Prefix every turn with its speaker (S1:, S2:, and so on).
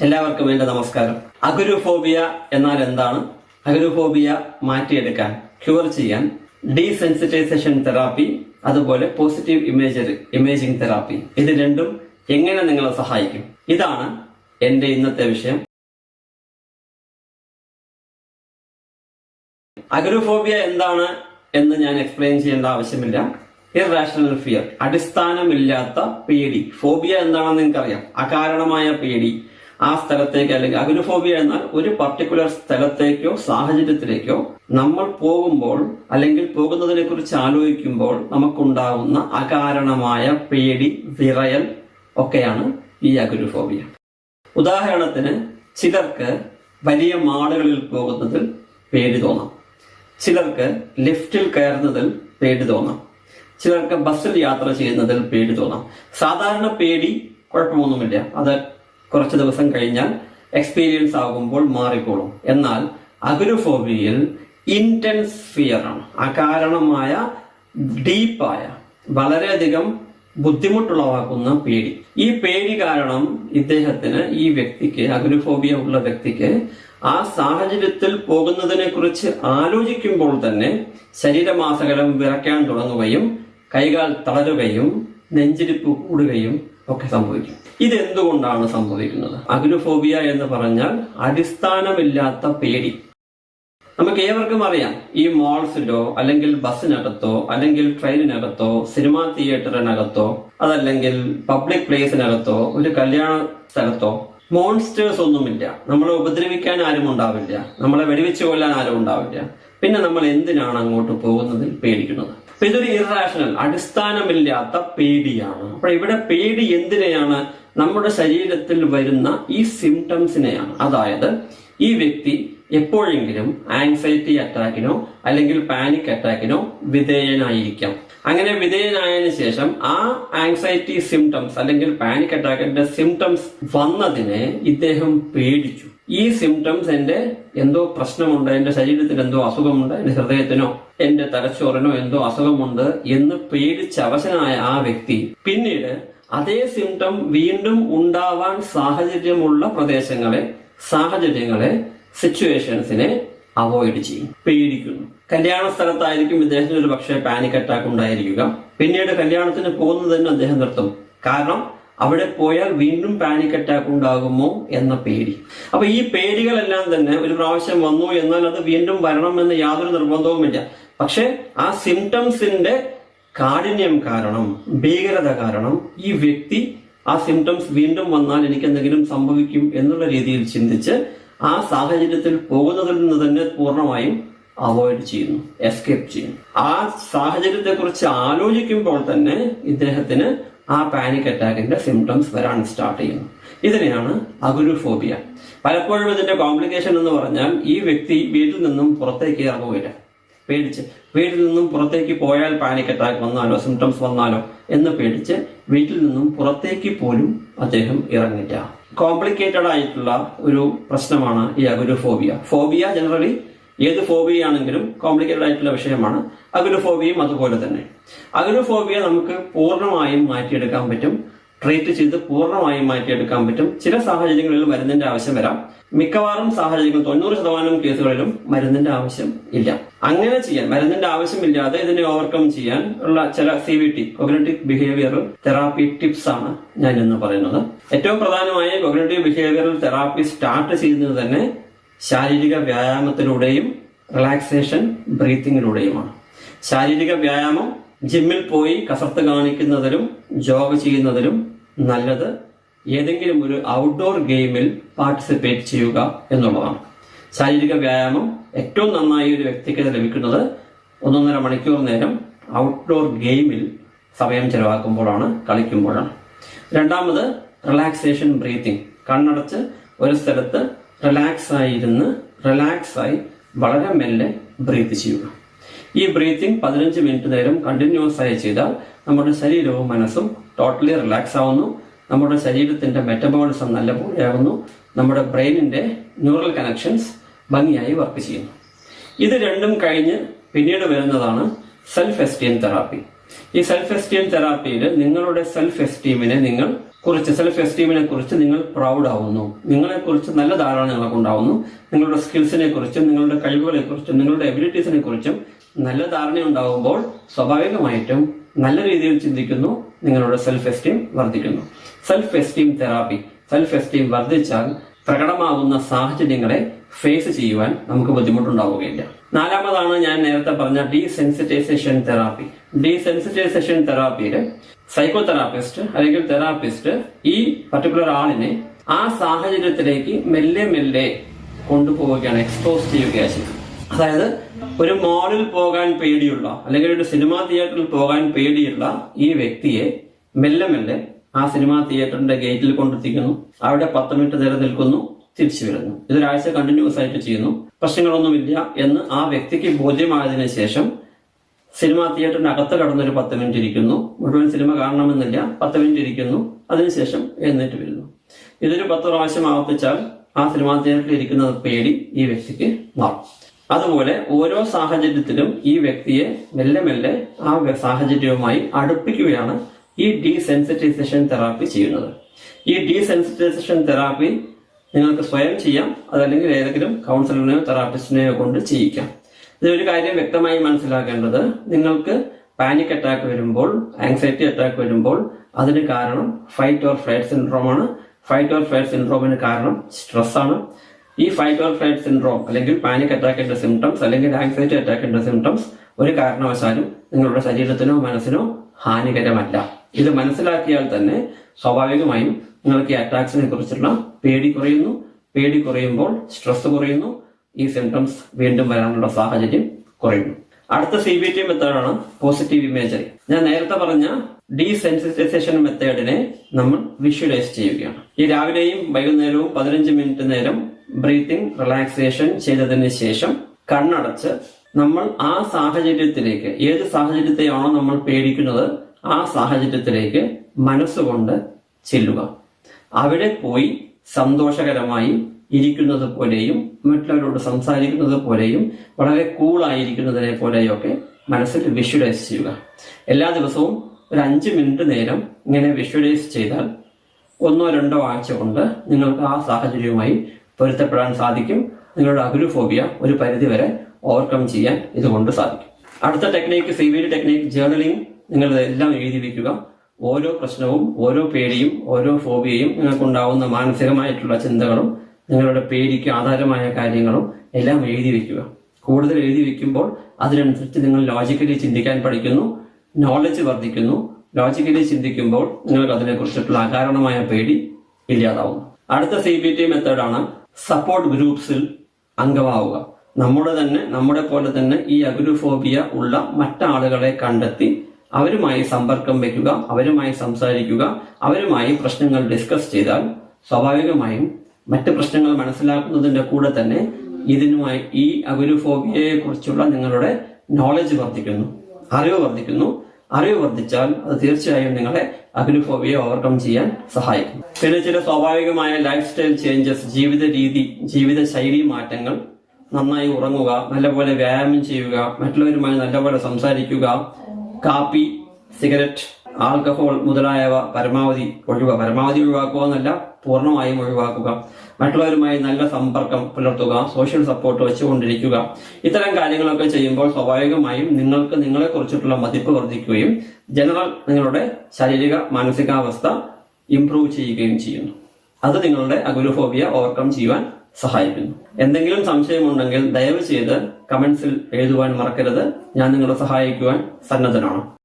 S1: എല്ലാവർക്കും എന്റെ നമസ്കാരം. അഗുരുഫോബിയ എന്നാൽ എന്താണ്? അഗുരുഫോബിയ മാറ്റിയെടുക്കാൻ ക്യൂർ ചെയ്യാൻ ഡീസെൻസിറ്റൈസേഷൻ തെറാപ്പി അതുപോലെ പോസിറ്റീവ് ഇമേജറി ഇമേജിംഗ് തെറാപ്പി. ഇത് രണ്ടും എങ്ങനെ നിങ്ങളെ സഹായിക്കും? ഇതാണ് എന്റെ ഇന്നത്തെ വിഷയം. അഗരുഫോബിയ എന്താണ് എന്ന് ഞാൻ എക്സ്പ്ലെയിൻ ചെയ്യേണ്ട ആവശ്യമില്ല. ഇറാഷണൽ ഫിയർ അടിസ്ഥാനമില്ലാത്ത പേടി. ഫോബിയ എന്താണെന്ന് നിങ്ങൾക്കറിയാം. അകാരണമായ പേടി. ആ സ്ഥലത്തേക്ക് അല്ലെങ്കിൽ അഗ്നോഫോബിയ എന്നാൽ ഒരു പർട്ടിക്കുലർ സ്ഥലത്തേക്കോ സാഹചര്യത്തിലേക്കോ നമ്മൾ പോകുമ്പോൾ അല്ലെങ്കിൽ പോകുന്നതിനെ കുറിച്ച് ആലോചിക്കുമ്പോൾ നമുക്കുണ്ടാവുന്ന അകാരണമായ പേടി വിറയൽ ഒക്കെയാണ് ഈ അഗ്നോഫോബിയ ഉദാഹരണത്തിന് ചിലർക്ക് വലിയ മാളുകളിൽ പോകുന്നതിൽ പേടി തോന്നാം. ചിലർക്ക് ലിഫ്റ്റിൽ കയറുന്നതിൽ പേടി തോന്നാം. ചിലർക്ക് ബസ്സിൽ യാത്ര ചെയ്യുന്നതിൽ പേടി തോന്നാം. സാധാരണ പേടി കുഴപ്പമൊന്നുമില്ല. അത് കുറച്ച് ദിവസം കഴിഞ്ഞാൽ എക്സ്പീരിയൻസ് ആകുമ്പോൾ മാറിക്കോളും. എന്നാൽ അഗുരുഫോബിയയിൽ ഇന്റൻസ് ഫിയർ ആണ്. അകാരണമായ ഡീപ്പായ വളരെയധികം ബുദ്ധിമുട്ടുളവാക്കുന്ന പേടി. ഈ പേടി കാരണം ഇദ്ദേഹത്തിന് ഈ വ്യക്തിക്ക് അഗ്രോഫോബിയ ഉള്ള വ്യക്തിക്ക് ആ സാഹചര്യത്തിൽ പോകുന്നതിനെ കുറിച്ച് ആലോചിക്കുമ്പോൾ തന്നെ ശരീരമാസകലം വിറയ്ക്കാൻ തുടങ്ങുകയും കൈകാൽ തളരുകയും നെഞ്ചിരിപ്പ് കൂടുകയും ഒക്കെ സംഭവിക്കും. ഇതെന്തുകൊണ്ടാണ് സംഭവിക്കുന്നത്? അഗ്രോഫോബിയ എന്ന് പറഞ്ഞാൽ അടിസ്ഥാനമില്ലാത്ത പേടി. നമുക്ക് ഏവർക്കും അറിയാം ഈ മോൾസിലോ അല്ലെങ്കിൽ ബസ്സിനകത്തോ അല്ലെങ്കിൽ ട്രെയിനിനകത്തോ സിനിമാ തിയേറ്ററിനകത്തോ അതല്ലെങ്കിൽ പബ്ലിക് പ്ലേസിനകത്തോ ഒരു കല്യാണ സ്ഥലത്തോ മോൺസ്റ്റേഴ്സ് ഒന്നുമില്ല. നമ്മളെ ഉപദ്രവിക്കാൻ ആരും ഉണ്ടാവില്ല. നമ്മളെ വെടിവെച്ച് കൊല്ലാൻ ആരും ഉണ്ടാവില്ല. പിന്നെ നമ്മൾ എന്തിനാണ് അങ്ങോട്ട് പോകുന്നതിൽ പേടിക്കുന്നത്? ഇതൊരു ഇറാഷണൽ അടിസ്ഥാനമില്ലാത്ത പേടിയാണ്. അപ്പോൾ ഇവിടെ പേടി എന്തിനെയാണ്? നമ്മുടെ ശരീരത്തിൽ വരുന്ന ഈ സിംറ്റംസിനെയാണ് അതായത് ഈ വ്യക്തി എപ്പോഴെങ്കിലും ആൻസൈറ്റി അറ്റാക്കിനോ അല്ലെങ്കിൽ പാനിക് അറ്റാക്കിനോ വിധേയനായിരിക്കാം. അങ്ങനെ വിധേയനായതിനു ശേഷം ആ ആങ്സൈറ്റി സിംറ്റംസ് അല്ലെങ്കിൽ പാനിക് അറ്റാക്കിന്റെ സിംറ്റംസ് വന്നതിനെ ഇദ്ദേഹം പേടിച്ചു. ഈ സിംറ്റംസ് എന്റെ എന്തോ പ്രശ്നമുണ്ട് എന്റെ ശരീരത്തിൽ എന്തോ അസുഖമുണ്ട് എന്റെ ഹൃദയത്തിനോ എന്റെ തലച്ചോറിനോ എന്തോ അസുഖമുണ്ട് എന്ന് പേടിച്ച് അവശനായ ആ വ്യക്തി പിന്നീട് അതേ സിംറ്റം വീണ്ടും ഉണ്ടാവാൻ സാഹചര്യമുള്ള പ്രദേശങ്ങളെ സാഹചര്യങ്ങളെ സിറ്റുവേഷൻസിനെ അവോയ്ഡ് ചെയ്യും. പേടിക്കുന്നു. കല്യാണ സ്ഥലത്തായിരിക്കും ഇദ്ദേഹത്തിന് ഒരു പക്ഷേ പാനിക് അറ്റാക്ക് ഉണ്ടായിരിക്കുക. പിന്നീട് കല്യാണത്തിന് പോകുന്നത് തന്നെ അദ്ദേഹം നിർത്തും. കാരണം അവിടെ പോയാൽ വീണ്ടും പാനിക് അറ്റാക്ക് ഉണ്ടാകുമോ എന്ന പേടി. അപ്പൊ ഈ പേടികളെല്ലാം തന്നെ ഒരു പ്രാവശ്യം വന്നു എന്നാൽ അത് വീണ്ടും വരണം എന്ന് യാതൊരു നിർബന്ധവുമില്ല. പക്ഷെ ആ സിംറ്റംസിന്റെ കാഠിന്യം കാരണം ഭീകരത കാരണം ഈ വ്യക്തി ആ സിംറ്റംസ് വീണ്ടും വന്നാൽ എനിക്ക് എന്തെങ്കിലും സംഭവിക്കും എന്നുള്ള രീതിയിൽ ചിന്തിച്ച് ആ സാഹചര്യത്തിൽ പോകുന്നതിൽ നിന്ന് തന്നെ പൂർണമായും അവോയ്ഡ് ചെയ്യുന്നു എസ്കേപ്പ് ചെയ്യുന്നു. ആ സാഹചര്യത്തെ കുറിച്ച് ആലോചിക്കുമ്പോൾ തന്നെ ഇദ്ദേഹത്തിന് ആ പാനിക് അറ്റാക്കിന്റെ സിംറ്റംസ് വരാൻ സ്റ്റാർട്ട് ചെയ്യുന്നു. ഇതിനെയാണ് അഗുരുഫോബിയ പലപ്പോഴും ഇതിന്റെ കോംപ്ലിക്കേഷൻ എന്ന് പറഞ്ഞാൽ ഈ വ്യക്തി വീട്ടിൽ നിന്നും പുറത്തേക്ക് ഇറങ്ങുകയില്ല. പേടിച്ച് വീട്ടിൽ നിന്നും പുറത്തേക്ക് പോയാൽ പാനിക് അറ്റാക്ക് വന്നാലോ സിംറ്റംസ് വന്നാലോ എന്ന് പേടിച്ച് വീട്ടിൽ നിന്നും പുറത്തേക്ക് പോലും അദ്ദേഹം ഇറങ്ങില്ല. കോംപ്ലിക്കേറ്റഡ് ആയിട്ടുള്ള ഒരു പ്രശ്നമാണ് ഈ അഗുരുഫോബിയ ഫോബിയ ജനറലി ഏത് ഫോബിയയാണെങ്കിലും കോംപ്ലിക്കേറ്റഡ് ആയിട്ടുള്ള വിഷയമാണ്. അഗുരുഫോബിയയും അതുപോലെ തന്നെ. അഗുരുഫോബിയ നമുക്ക് പൂർണമായും മാറ്റിയെടുക്കാൻ പറ്റും. ട്രീറ്റ് ചെയ്ത് പൂർണമായും മാറ്റിയെടുക്കാൻ പറ്റും. ചില സാഹചര്യങ്ങളിൽ മരുന്നിന്റെ ആവശ്യം വരാം. മിക്കവാറും സാഹചര്യങ്ങൾ തൊണ്ണൂറ് ശതമാനം കേസുകളിലും മരുന്നിന്റെ ആവശ്യം ഇല്ല. അങ്ങനെ ചെയ്യാൻ മരുന്നിന്റെ ആവശ്യമില്ലാതെ ഇതിനെ ഓവർകം ചെയ്യാൻ ഉള്ള ചില C B T cognitive behavioural therapy tips ആണ് ഞാൻ ഇന്ന് പറയുന്നത്. ഏറ്റവും പ്രധാനമായി കൊഗ്നറ്റീവ് ബിഹേവിയറൽ തെറാപ്പി സ്റ്റാർട്ട് ചെയ്യുന്നത് തന്നെ ശാരീരിക വ്യായാമത്തിലൂടെയും റിലാക്സേഷൻ ബ്രീത്തിങ്ങിലൂടെയുമാണ് ശാരീരിക വ്യായാമം ജിമ്മിൽ പോയി കസർത്ത് കാണിക്കുന്നതിലും ജോഗ് ചെയ്യുന്നതിലും നല്ലത് ഏതെങ്കിലും ഒരു ഔട്ട്ഡോർ ഗെയിമിൽ പാർട്ടിസിപ്പേറ്റ് ചെയ്യുക എന്നുള്ളതാണ്. ശാരീരിക വ്യായാമം ഏറ്റവും നന്നായി ഒരു വ്യക്തിക്ക് ലഭിക്കുന്നത് ഒന്നൊന്നര മണിക്കൂർ നേരം ഔട്ട്ഡോർ ഗെയിമിൽ സമയം ചെലവാക്കുമ്പോഴാണ് കളിക്കുമ്പോഴാണ്. രണ്ടാമത് റിലാക്സേഷൻ ബ്രീത്തിങ് കണ്ണടച്ച് ഒരു സ്ഥലത്ത് റിലാക്സ് ആയിരുന്ന് റിലാക്സ് ആയി വളരെ മെല്ലെ ബ്രീത്ത് ചെയ്യുക. ഈ ബ്രീത്തിങ് പതിനഞ്ച് മിനിറ്റ് നേരം കണ്ടിന്യൂസ് ആയി ചെയ്താൽ നമ്മുടെ ശരീരവും മനസ്സും ടോട്ടലി റിലാക്സ് ആവുന്നു. നമ്മുടെ ശരീരത്തിന്റെ മെറ്റബോളിസം നല്ലപോലെയാകുന്നു നമ്മുടെ ബ്രെയിനിന്റെ ന്യൂറൽ കണക്ഷൻസ് ഭംഗിയായി വർക്ക് ചെയ്യുന്നു. ഇത് രണ്ടും കഴിഞ്ഞ് പിന്നീട് വരുന്നതാണ് സെൽഫ് എസ്റ്റീം തെറാപ്പി ഈ സെൽഫ് എസ്റ്റീം തെറാപ്പിയിൽ നിങ്ങളുടെ സെൽഫ് എസ്റ്റീമിനെ നിങ്ങൾ കുറിച്ച് സെൽഫ് എസ്റ്റീമിനെ കുറിച്ച് നിങ്ങൾ പ്രൗഡ് ആവുന്നു. നിങ്ങളെ കുറിച്ച് നല്ല ധാരണ നിങ്ങൾക്ക് ഉണ്ടാവുന്നു. നിങ്ങളുടെ സ്കിൽസിനെ കുറിച്ചും നിങ്ങളുടെ കഴിവുകളെ കുറിച്ചും നിങ്ങളുടെ എബിലിറ്റീസിനെ കുറിച്ചും നല്ല ധാരണ ഉണ്ടാകുമ്പോൾ സ്വാഭാവികമായിട്ടും നല്ല രീതിയിൽ ചിന്തിക്കുന്നു നിങ്ങളുടെ സെൽഫ് എസ്റ്റീം വർദ്ധിക്കുന്നു. Self esteem therapy self esteem വർദ്ധിച്ചാൽ പ്രകടമാകുന്ന സാഹചര്യങ്ങളെ ഫേസ് ചെയ്യുവാൻ നമുക്ക് ബുദ്ധിമുട്ടുണ്ടാവുകയില്ല. നാലാമതാണ് ഞാൻ നേരത്തെ പറഞ്ഞ ഡീസെൻസിറ്റൈസേഷൻ തെറാപ്പി ഡീസെൻസിറ്റൈസേഷൻ തെറാപ്പിയിൽ സൈക്കോ തെറാപ്പിസ്റ്റ് അല്ലെങ്കിൽ തെറാപ്പിസ്റ്റ് ഈ പർട്ടിക്കുലർ ആളിനെ ആ സാഹചര്യത്തിലേക്ക് മെല്ലെ മെല്ലെ കൊണ്ടുപോവുകയാണ് എക്സ്പോസ് ചെയ്യുകയാണ് ചെയ്യുന്നത്. അതായത് ഒരു മോളിൽ പോകാൻ പേടിയുള്ള അല്ലെങ്കിൽ ഒരു സിനിമാ തിയേറ്ററിൽ പോകാൻ പേടിയുള്ള ഈ വ്യക്തിയെ മെല്ലെ മെല്ലെ ആ സിനിമാ തിയേറ്ററിന്റെ ഗേറ്റിൽ കൊണ്ടെത്തിക്കുന്നു. അവിടെ പത്ത് മിനിറ്റ് നേരം നിൽക്കുന്നു തിരിച്ചു വരുന്നു. ഇതൊരാഴ്ച കണ്ടിന്യൂസ് ആയിട്ട് ചെയ്യുന്നു. പ്രശ്നങ്ങളൊന്നുമില്ല എന്ന് ആ വ്യക്തിക്ക് ബോധ്യമായതിനു ശേഷം സിനിമാ തിയേറ്ററിന് അകത്ത് കടന്നൊരു പത്ത് മിനിറ്റ് ഇരിക്കുന്നു. മുഴുവൻ സിനിമ കാണണമെന്നില്ല. പത്ത് മിനിറ്റ് ഇരിക്കുന്നു. അതിനുശേഷം എന്നിട്ട് വരുന്നു. ഇതൊരു പത്ത് പ്രാവശ്യം ആവർത്തിച്ചാൽ ആ സിനിമാ തിയേറ്ററിൽ ഇരിക്കുന്ന പേടി ഈ വ്യക്തിക്ക് മാറും. അതുപോലെ ഓരോ സാഹചര്യത്തിലും ഈ വ്യക്തിയെ മെല്ലെ മെല്ലെ ആ സാഹചര്യവുമായി അടുപ്പിക്കുകയാണ് ഈ ഡീസെൻസിറ്റൈസേഷൻ തെറാപ്പി ചെയ്യുന്നത്. ഈ ഡീസെൻസിറ്റൈസേഷൻ തെറാപ്പി നിങ്ങൾക്ക് സ്വയം ചെയ്യാം അതല്ലെങ്കിൽ ഏതെങ്കിലും കൗൺസിലറിനെയോ തെറാപ്പിസ്റ്റിനെയോ കൊണ്ട് ചെയ്യിക്കാം. ഇതൊരു കാര്യം വ്യക്തമായി മനസ്സിലാക്കേണ്ടത് നിങ്ങൾക്ക് പാനിക് അറ്റാക്ക് വരുമ്പോൾ ആങ്സൈറ്റി അറ്റാക്ക് വരുമ്പോൾ അതിന് കാരണം ഫൈറ്റ് ഓർ ഫ്ലൈറ്റ് സിൻഡ്രോമാണ് ഫൈറ്റ് ഓർ ഫ്ലൈറ്റ് സിൻഡ്രോമിന് കാരണം സ്ട്രെസ് ആണ്. ഈ ഫൈറ്റ് ഓർ ഫ്ലൈറ്റ് സിൻഡ്രോം അല്ലെങ്കിൽ പാനിക് അറ്റാക്കിന്റെ സിംറ്റംസ് അല്ലെങ്കിൽ ആങ്സൈറ്റി അറ്റാക്കിന്റെ സിംറ്റംസ് ഒരു കാരണവശാലും നിങ്ങളുടെ ശരീരത്തിനോ മനസ്സിനോ ഹാനികരമല്ല. ഇത് മനസ്സിലാക്കിയാൽ തന്നെ സ്വാഭാവികമായും നിങ്ങൾക്ക് ഈ അറ്റാക്സിനെ കുറിച്ചുള്ള പേടി കുറയുന്നു. പേടി കുറയുമ്പോൾ സ്ട്രെസ് കുറയുന്നു. ഈ സിംറ്റംസ് വീണ്ടും വരാനുള്ള സാഹചര്യം കുറയുന്നു. അടുത്ത സി ബി ടി മെത്തേഡാണ് പോസിറ്റീവ് ഇമേജറി ഞാൻ നേരത്തെ പറഞ്ഞ ഡീസെൻസിറ്റൈസേഷൻ മെത്തേഡിനെ നമ്മൾ വിഷ്വലൈസ് ചെയ്യുകയാണ്. ഈ രാവിലെയും വൈകുന്നേരവും പതിനഞ്ച് മിനിറ്റ് നേരം ബ്രീത്തിങ് റിലാക്സേഷൻ ചെയ്തതിന് ശേഷം കണ്ണടച്ച് നമ്മൾ ആ സാഹചര്യത്തിലേക്ക് ഏത് സാഹചര്യത്തെയാണോ നമ്മൾ പേടിക്കുന്നത് ആ സാഹചര്യത്തിലേക്ക് മനസ്സുകൊണ്ട് ചെല്ലുക. അവിടെ പോയി സന്തോഷകരമായി ഇരിക്കുന്നത് പോലെയും മറ്റുള്ളവരോട് സംസാരിക്കുന്നത് പോലെയും വളരെ കൂളായിരിക്കുന്നതിനെ പോലെയൊക്കെ മനസ്സിൽ വിഷ്വലൈസ് ചെയ്യുക. എല്ലാ ദിവസവും ഒരു അഞ്ച് മിനിറ്റ് നേരം ഇങ്ങനെ വിഷ്വലൈസ് ചെയ്താൽ ഒന്നോ രണ്ടോ ആഴ്ച കൊണ്ട് നിങ്ങൾക്ക് ആ സാഹചര്യവുമായി പൊരുത്തപ്പെടാൻ സാധിക്കും. നിങ്ങളുടെ അഗ്രുഫോബിയ ഒരു പരിധിവരെ ഓവർകം ചെയ്യാൻ ഇതുകൊണ്ട് സാധിക്കും. അടുത്ത technique C B technique journaling നിങ്ങൾ ഇതെല്ലാം എഴുതി വയ്ക്കുക ഓരോ പ്രശ്നവും ഓരോ പേടിയും ഓരോ ഫോബിയയും നിങ്ങൾക്കുണ്ടാവുന്ന മാനസികമായിട്ടുള്ള ചിന്തകളും നിങ്ങളുടെ പേരിക്ക് ആധാരമായ കാര്യങ്ങളും എല്ലാം എഴുതി വെക്കുക. കൂടുതൽ എഴുതി വെക്കുമ്പോൾ അതിനനുസരിച്ച് നിങ്ങൾ ലോജിക്കലി ചിന്തിക്കാൻ പഠിക്കുന്നു നോളജ് വർദ്ധിക്കുന്നു. ലോജിക്കലി ചിന്തിക്കുമ്പോൾ നിങ്ങൾക്ക് അതിനെക്കുറിച്ചിട്ടുള്ള അകാരണമായ പേടി ഇല്ലാതാവുന്നു. അടുത്ത സി ബി ടി മെത്തേഡാണ് സപ്പോർട്ട് ഗ്രൂപ്പ്സിൽ അംഗമാവുക. നമ്മുടെ തന്നെ നമ്മുടെ പോലെ തന്നെ ഈ അഗ്രുഫോബിയ ഉള്ള മറ്റാളുകളെ കണ്ടെത്തി അവരുമായി സമ്പർക്കം വയ്ക്കുക അവരുമായി സംസാരിക്കുക അവരുമായി പ്രശ്നങ്ങൾ ഡിസ്കസ് ചെയ്താൽ സ്വാഭാവികമായും മറ്റ് പ്രശ്നങ്ങൾ മനസ്സിലാക്കുന്നതിന്റെ കൂടെ തന്നെ ഇതിനുമായി ഈ അഗുരുഫോബിയയെ കുറിച്ചുള്ള നിങ്ങളുടെ നോളജ് വർദ്ധിക്കുന്നു അറിവ് വർദ്ധിക്കുന്നു. അറിവ് വർദ്ധിച്ചാൽ അത് തീർച്ചയായും നിങ്ങളെ അഗുരുഫോബിയെ ഓവർകം ചെയ്യാൻ സഹായിക്കും. പിന്നെ ചില സ്വാഭാവികമായ ലൈഫ് സ്റ്റൈൽ ചേഞ്ചസ് ജീവിത രീതി ജീവിത ശൈലി മാറ്റങ്ങൾ നന്നായി ഉറങ്ങുക നല്ലപോലെ വ്യായാമം ചെയ്യുക മറ്റുള്ളവരുമായി നല്ലപോലെ സംസാരിക്കുക കാപ്പി സിഗരറ്റ് ആൽക്കഹോൾ മുതലായവ പരമാവധി ഒഴിവാക്കുക പരമാവധി ഒഴിവാക്കുക എന്നല്ല പൂർണമായും ഒഴിവാക്കുക. മറ്റുള്ളവരുമായി നല്ല സമ്പർക്കം പുലർത്തുക സോഷ്യൽ സപ്പോർട്ട് വെച്ചുകൊണ്ടിരിക്കുക. ഇത്തരം കാര്യങ്ങളൊക്കെ ചെയ്യുമ്പോൾ സ്വാഭാവികമായും നിങ്ങൾക്ക് നിങ്ങളെ കുറിച്ചിട്ടുള്ള മതിപ്പ് വർദ്ധിക്കുകയും ജനറൽ നിങ്ങളുടെ ശാരീരിക മാനസികാവസ്ഥ ഇംപ്രൂവ് ചെയ്യുകയും ചെയ്യുന്നു. അത് നിങ്ങളുടെ അഗുരുഫോബിയ ഓവർകം ചെയ്യുവാൻ സഹായിക്കുന്നു. എന്തെങ്കിലും സംശയമുണ്ടെങ്കിൽ ദയവ് ചെയ്ത് കമന്റ്സിൽ എഴുതുവാൻ മറക്കരുത്. ഞാൻ നിങ്ങളെ സഹായിക്കുവാൻ സന്നദ്ധനാണ്.